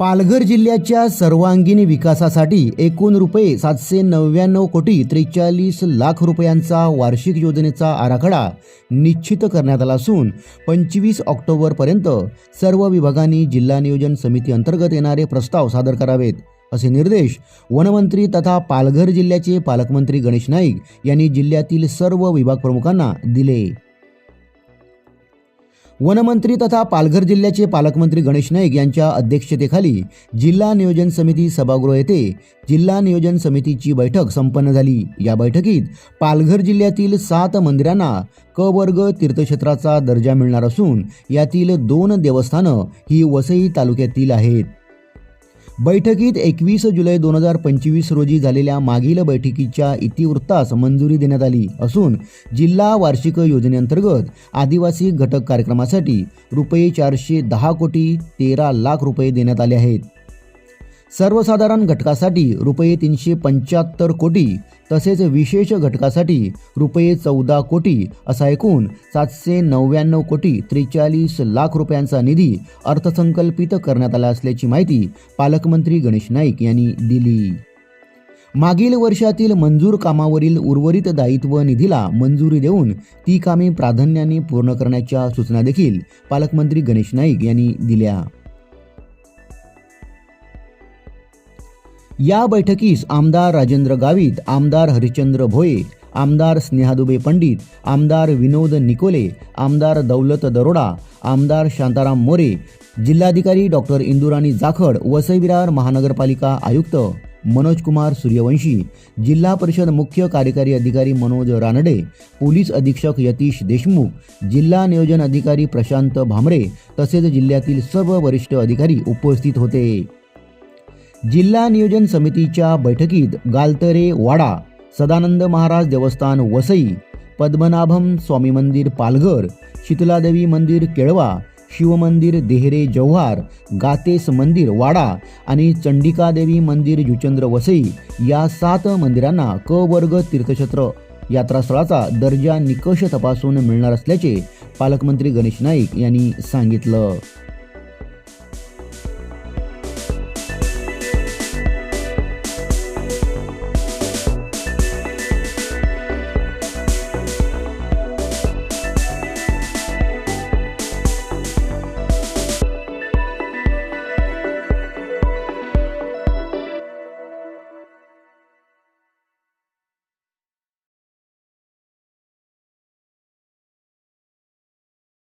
पालघर जिल्ह्याच्या सर्वांगीण विकासासाठी एकूण रुपये सातशे नव्याण्णव कोटी त्रेचाळीस लाख रुपयांचा वार्षिक योजनेचा आराखडा निश्चित करण्यात आला असून पंचवीस ऑक्टोबरपर्यंत सर्व विभागांनी जिल्हा नियोजन समिती अंतर्गत येणारे प्रस्ताव सादर करावेत असे निर्देश वनमंत्री तथा पालघर जिल्ह्याचे पालकमंत्री गणेश नाईक यांनी जिल्ह्यातील सर्व विभाग प्रमुखांना दिले. वनमंत्री तथा पालघर जिल्ह्याचे पालकमंत्री गणेश नाईक यांच्या अध्यक्षतेखाली जिल्हा नियोजन समिती सभागृह येथे जिल्हा नियोजन समितीची बैठक संपन्न झाली. या बैठकीत पालघर जिल्ह्यातील सात मंदिरांना क वर्ग तीर्थक्षेत्राचा दर्जा मिळणार असून यातील दोन देवस्थानं ही वसई तालुक्यातील आहेत. बैठकीत एकवीस जुलै दोन हजार पंचवीस रोजी झालेल्या मागील बैठकीच्या इतिवृत्तास मंजुरी देण्यात आली असून जिल्हा वार्षिक योजनेअंतर्गत आदिवासी घटक कार्यक्रमासाठी रुपये चारशे दहा कोटी तेरा लाख रुपये देण्यात आले आहेत. सर्वसाधारण घटकासाठी रुपये तीनशे पंच्याहत्तर कोटी तसेच विशेष घटकासाठी रुपये चौदा कोटी असा एकूण सातशे नव्याण्णव कोटी त्रेचाळीस लाख रुपयांचा निधी अर्थसंकल्पित करण्यात आला असल्याची माहिती पालकमंत्री गणेश नाईक यांनी दिली. मागील वर्षातील मंजूर कामावरील उर्वरित दायित्व निधीला मंजुरी देऊन ती कामे प्राधान्याने पूर्ण करण्याच्या सूचना देखील पालकमंत्री गणेश नाईक यांनी दिल्या. या बैठकीस आमदार राजेंद्र गावित आमदार हरिश्चंद्र भोये आमदार स्नेहादुबे पंडित आमदार विनोद निकोले आमदार दौलत दरोडा आमदार शांताराम मोरे जिल्हाधिकारी डॉक्टर इंदुराणी जाखड वसई विरार महानगरपालिका आयुक्त मनोज कुमार सूर्यवंशी जिल्हा परिषद मुख्य कार्यकारी अधिकारी मनोज रानडे पोलीस अधीक्षक यतीश देशमुख जिल्हा नियोजन अधिकारी प्रशांत भामरे तसेच जिल्ह्यातील सर्व वरिष्ठ अधिकारी उपस्थित होते. जिल्हा नियोजन समितीच्या बैठकीत गालतरे वाडा सदानंद महाराज देवस्थान वसई पद्मनाभम स्वामी मंदिर पालघर शीतलादेवी मंदिर केळवा शिवमंदिर देहरे जव्हार गातेस मंदिर वाडा आणि चंडिकादेवी मंदिर जुचंद्र वसई या सात मंदिरांना क वर्ग तीर्थक्षेत्र यात्रास्थळाचा दर्जा निकष तपासून मिळणार असल्याचे पालकमंत्री गणेश नाईक यांनी सांगितलं.